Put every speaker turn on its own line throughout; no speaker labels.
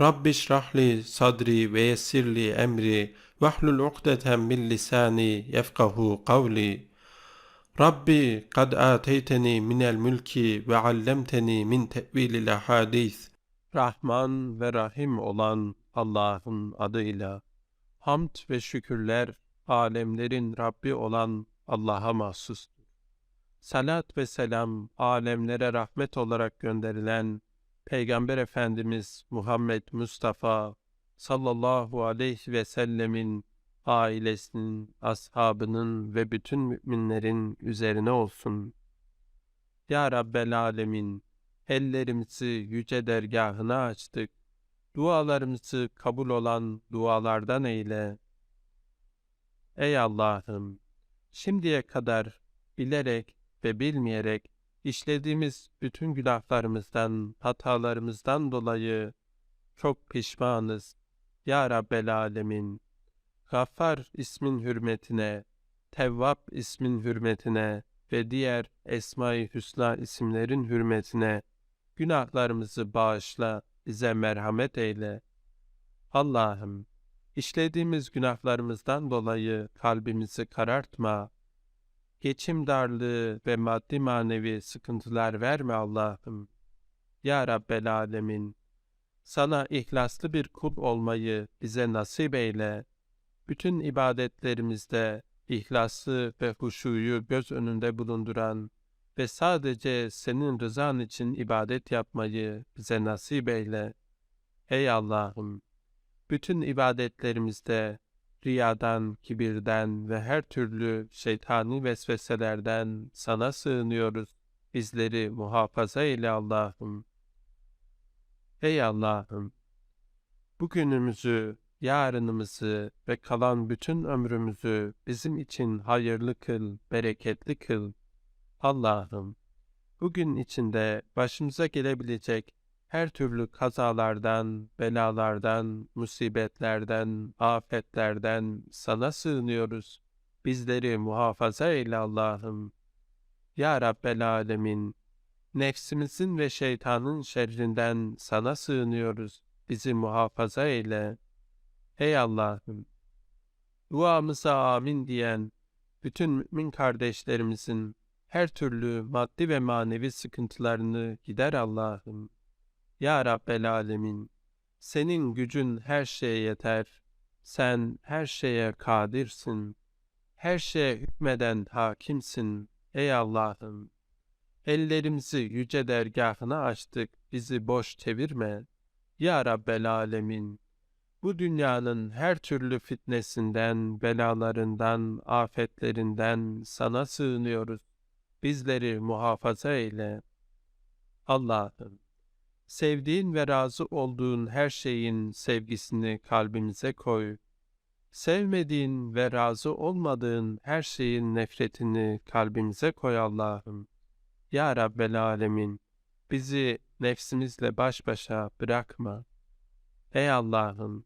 Rabbi şrahli sadri ve yessirli emri, vahlul ukdeten min lisani yefkahu kavli. Rabbi kad ateyteni minel mülki ve allemteni min tevilil ahadis. Rahman ve Rahim olan Allah'ın adıyla. Hamd ve şükürler alemlerin Rabbi olan Allah'a mahsustur. Salat ve selam alemlere rahmet olarak gönderilen Peygamber Efendimiz Muhammed Mustafa sallallahu aleyhi ve sellemin ailesinin, ashabının ve bütün müminlerin üzerine olsun. Ya Rabbel Alemin, ellerimizi yüce dergahına açtık. Dualarımızı kabul olan dualardan eyle. Ey Allah'ım, şimdiye kadar bilerek ve bilmeyerek işlediğimiz bütün günahlarımızdan, hatalarımızdan dolayı çok pişmanız. Ya Rabbel Alemin, Gaffar ismin hürmetine, Tevvab ismin hürmetine ve diğer Esma-i Hüsna isimlerin hürmetine günahlarımızı bağışla, bize merhamet eyle. Allah'ım, işlediğimiz günahlarımızdan dolayı kalbimizi karartma. Geçim darlığı ve maddi manevi sıkıntılar verme Allah'ım. Ya Rabbel Alemin, sana ihlaslı bir kul olmayı bize nasip eyle bütün ibadetlerimizde ihlaslı ve huşuyu göz önünde bulunduran ve sadece senin rızan için ibadet yapmayı bize nasip eyle. Ey Allah'ım! Bütün ibadetlerimizde riyadan, kibirden ve her türlü şeytani vesveselerden sana sığınıyoruz. Bizleri muhafaza eyle Allah'ım. Ey Allah'ım! Bugünümüzü yarınımızı ve kalan bütün ömrümüzü bizim için hayırlı kıl, bereketli kıl. Allah'ım, bugün içinde başımıza gelebilecek her türlü kazalardan, belalardan, musibetlerden, afetlerden sana sığınıyoruz. Bizleri muhafaza eyle Allah'ım. Ya Rabbel Alemin, nefsimizin ve şeytanın şerrinden sana sığınıyoruz. Bizi muhafaza eyle. Ey Allah'ım! Duamıza amin diyen bütün mümin kardeşlerimizin her türlü maddi ve manevi sıkıntılarını gider Allah'ım. Ya Rabbel Alemin, senin gücün her şeye yeter. Sen her şeye kadirsin. Her şeye hükmeden hakimsin. Ey Allah'ım! Ellerimizi yüce dergahına açtık. Bizi boş çevirme. Ya Rabbel Alemin! bu dünyanın her türlü fitnesinden, belalarından, afetlerinden sana sığınıyoruz. Bizleri muhafaza eyle. Allah'ım, sevdiğin ve razı olduğun her şeyin sevgisini kalbimize koy. Sevmediğin ve razı olmadığın her şeyin nefretini kalbimize koy Allah'ım. Ya Rabbel Alemin, bizi nefsimizle baş başa bırakma. Ey Allah'ım,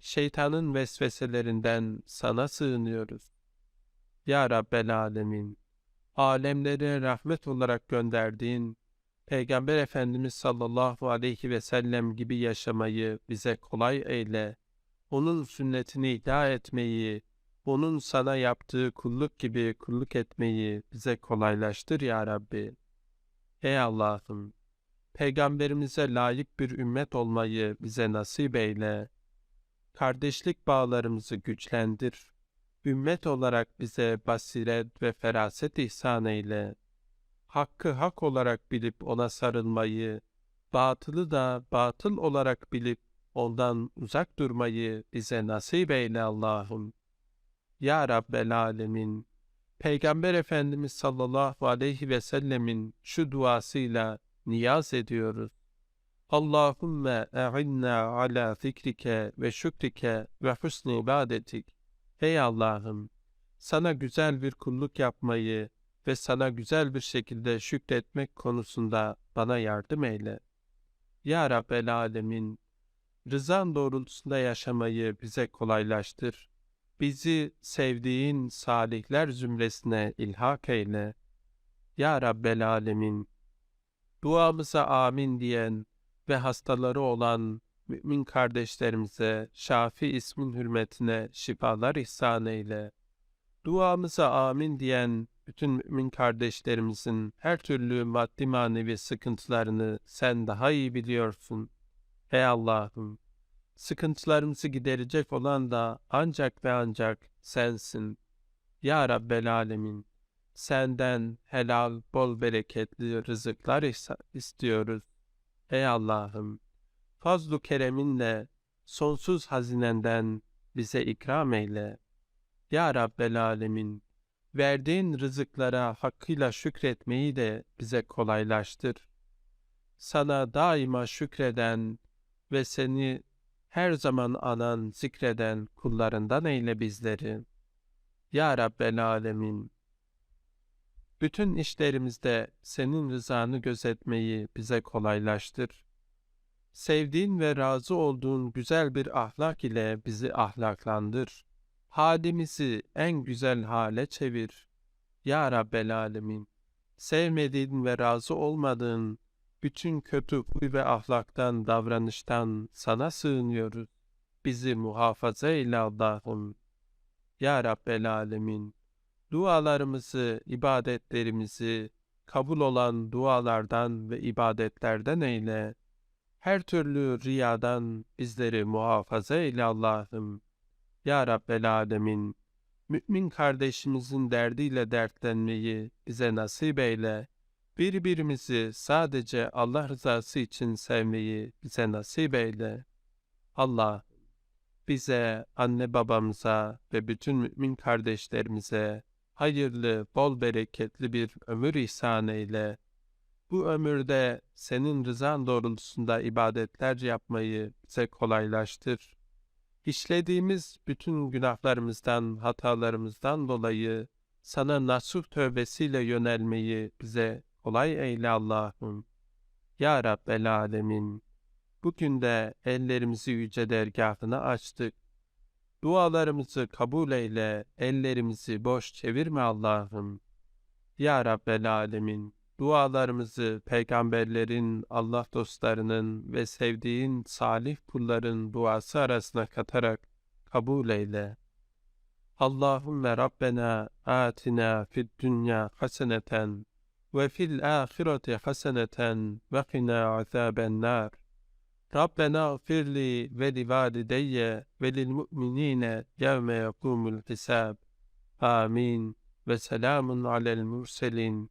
şeytanın vesveselerinden sana sığınıyoruz. Ya Rabbel Alemin, alemlere rahmet olarak gönderdiğin Peygamber Efendimiz sallallahu aleyhi ve sellem gibi yaşamayı bize kolay eyle. Onun sünnetini iddia etmeyi, onun sana yaptığı kulluk gibi kulluk etmeyi bize kolaylaştır ya Rabbi. Ey Allah'ım, Peygamberimize layık bir ümmet olmayı bize nasip eyle kardeşlik bağlarımızı güçlendir. Ümmet olarak bize basiret ve feraset ihsan eyle. Hakkı hak olarak bilip ona sarılmayı, batılı da batıl olarak bilip ondan uzak durmayı bize nasip eyle Allah'ım. Ya Rabbel Alemin, Peygamber Efendimiz sallallahu aleyhi ve sellemin şu duasıyla niyaz ediyoruz. Allahümme e'inna ala zikrike ve şükrike ve husni ibadetik. Ey Allah'ım! sana güzel bir kulluk yapmayı ve sana güzel bir şekilde şükretmek konusunda bana yardım eyle. Ya Rabbel Alemin, rızan doğrultusunda yaşamayı bize kolaylaştır. Bizi sevdiğin salihler zümresine ilhak eyle. Ya Rabbel Alemin, duamıza amin diyen ve hastaları olan mümin kardeşlerimize Şafi ismin hürmetine şifalar ihsan eyle. Duamıza amin diyen bütün mümin kardeşlerimizin her türlü maddi manevi sıkıntılarını sen daha iyi biliyorsun. Ey Allah'ım, sıkıntılarımızı giderecek olan da ancak ve ancak sensin. Ya Rabbel Alemin, senden helal, bol bereketli rızıklar istiyoruz. Ey Allah'ım, fazlu kereminle sonsuz hazinenden bize ikram eyle. Ya Rabbel Alemin, verdiğin rızıklara hakkıyla şükretmeyi de bize kolaylaştır. Sana daima şükreden ve seni her zaman anan, zikreden kullarından eyle bizleri. Ya Rabbel Alemin, bütün işlerimizde senin rızanı gözetmeyi bize kolaylaştır. Sevdiğin ve razı olduğun güzel bir ahlak ile bizi ahlaklandır. Halimizi en güzel hale çevir. Ya Rabbel Alemin, sevmediğin ve razı olmadığın bütün kötü huy ve ahlaktan, davranıştan sana sığınıyoruz. Bizi muhafaza eyle Allah'ım. Ya Rabbel Alemin, dualarımızı, ibadetlerimizi kabul olan dualardan ve ibadetlerden eyle. Her türlü riyadan bizleri muhafaza eyle Allah'ım. Ya Rabbel Alemin, mümin kardeşimizin derdiyle dertlenmeyi bize nasip eyle. Birbirimizi sadece Allah rızası için sevmeyi bize nasip eyle. Allah bize, anne babamıza ve bütün mümin kardeşlerimize hayırlı, bol bereketli bir ömür ihsan eyle. Bu ömürde senin rızan doğrultusunda ibadetler yapmayı bize kolaylaştır. İşlediğimiz bütün günahlarımızdan, hatalarımızdan dolayı sana nasuh tövbesiyle yönelmeyi bize kolay eyle Allah'ım. Ya Rabbel Alemin, bugün de ellerimizi yüce dergahına açtık. Dualarımızı kabul eyle, ellerimizi boş çevirme Allah'ım. Ya Rabbel Alemin, dualarımızı peygamberlerin, Allah dostlarının ve sevdiğin salih kulların duası arasına katarak kabul eyle. Allahümme Rabbena atina fid dünya haseneten ve fil ahireti haseneten ve qina azaben nar. Rabbena gfirli ve li valideyye ve lil mu'minine yevme yekumul hisab. Amin ve selamun alel murselin.